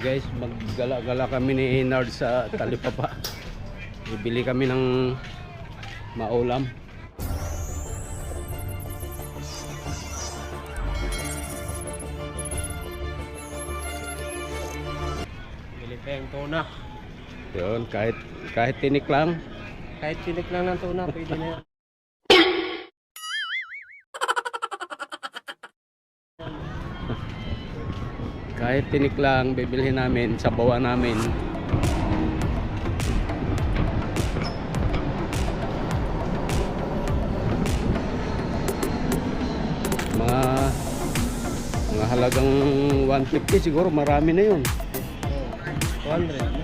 Guys, maggala-gala kami ni Nard sa Talipapa. Bibili kami ng maulam. Bili pa yung tuna. Yun, kahit kahit tinik lang. Kahit silik lang ng tuna, pwede na Kahit tinik lang, bibilhin namin, sabawan namin. Mga mga halagang 150 siguro, marami na yun. 200.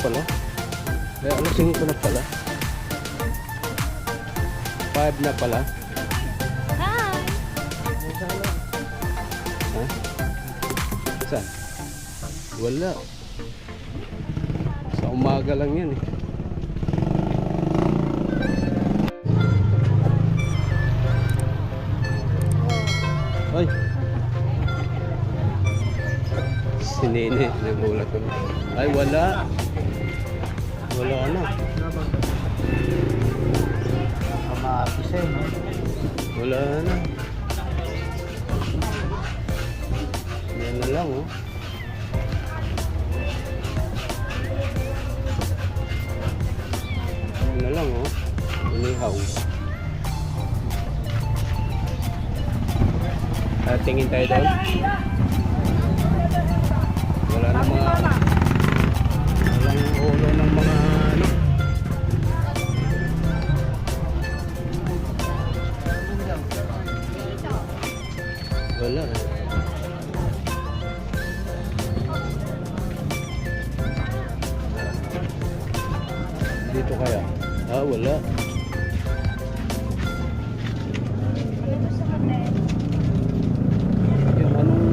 Pala? Eh, alas 5 na pala. 5 na pala. Hi! Ha? Saan? Wala. Sa umaga lang yan eh. Ay! Si Nene, nagulat ko. Ay, wala. Wala na. Kamatis eh, no? Wala na. Yan na lang oh. Yan na lang oh. Inihaw. Tingin tayo doon. Dito kaya? Ah, wala. Yun, anong...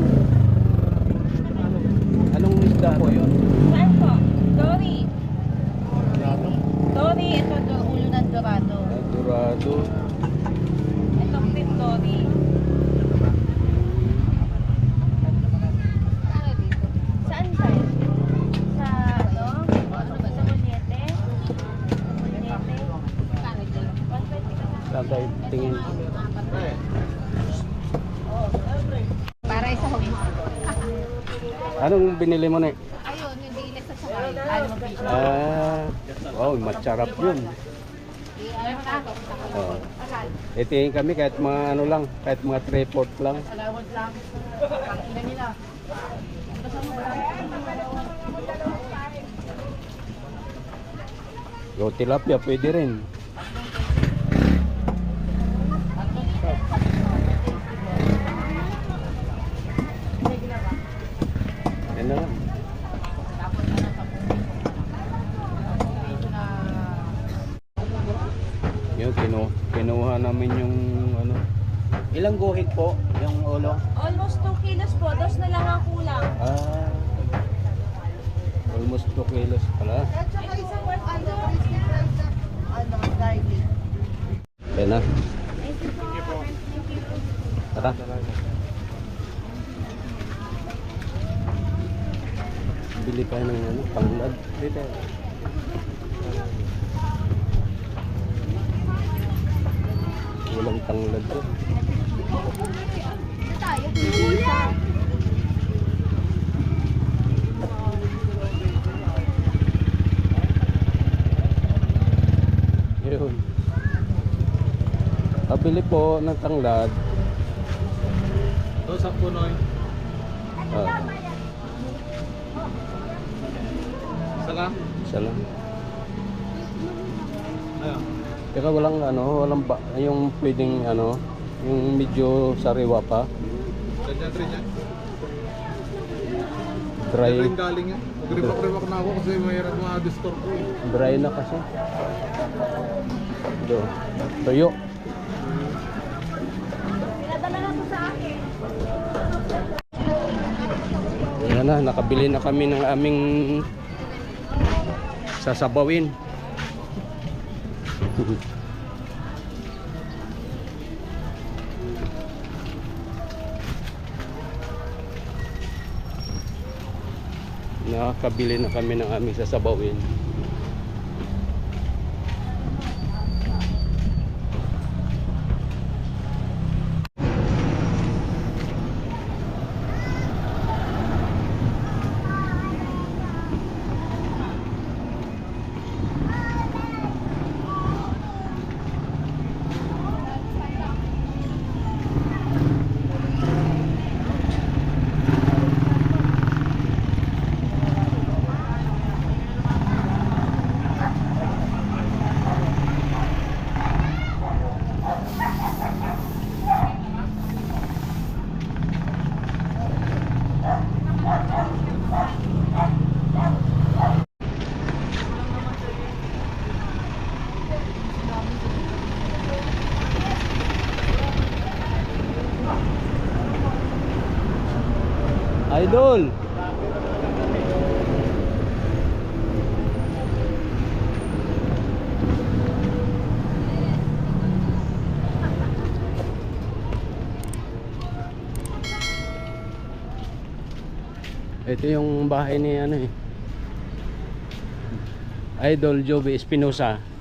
Anong isda po yun? Saan po? Dory. Dory, ito ulo ng dorado. Dorado. Ito pit dory. Ano dito? Saan tayo? Sa ano? Ano ba? Sa Munyete? Sa Munyete? Kano ito? 120 ka tayo tingin? Para isa home. Anong binili mo na? Ayun, yung dilis sa sakay. Ano? Ah, wow, matsarap yun. Oh. Itingin kami kahit mga ano lang, kahit mga 3-4 lang. Salawad lang. Pakinggan nila. Yung tilapia pwede rin. Yan na lang. Yun, kinu kinuha namin yung ano. Ilang guhit po yung ulo? Almost 2 kilos po. Dos na lang ang kulang. Ah, almost 2 kilos pala. At saka isang worth ano, crispy fries na ano, garlic. Yan na. Thank you po. Tara. Bili tayo ng ano, panglad. Bili tayo. Walang tanglad. Kulang. Yun. Pabili po ng tanglad. Ito, sa punoy. Ah, Isa lang? isa lang. Ayun. Teka walang ano, walang ba, yung pwedeng ano, yung medyo sariwa pa. Ganyan rin yan. Dry. Ganyan ako kasi mayroon mga disturb ko. Eh. Dry na kasi. Ito. Tuyo. Pinadala na. Ayan na, nakabili na kami ng aming sasabawin. Nakabili na kami ng aming sasabawin. Idol! Ito yung bahay ni ano eh. Idol Joby Espinosa.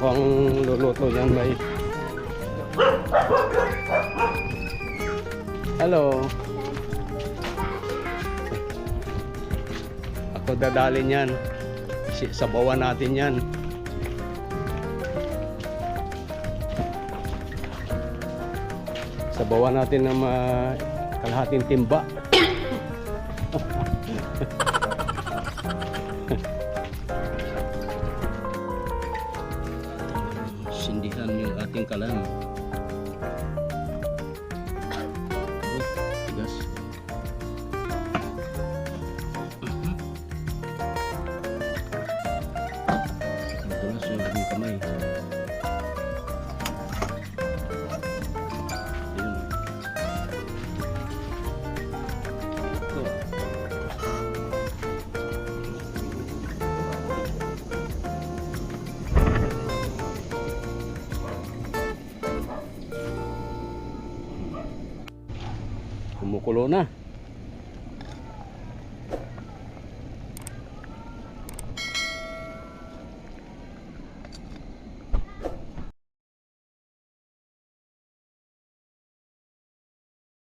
Ako ang luluto niyan, bay. Hello. Ako dadali niyan. Sabawan natin yan. Sabawan natin ng mga kalahating timba. Ating kalan. Kumukulo na.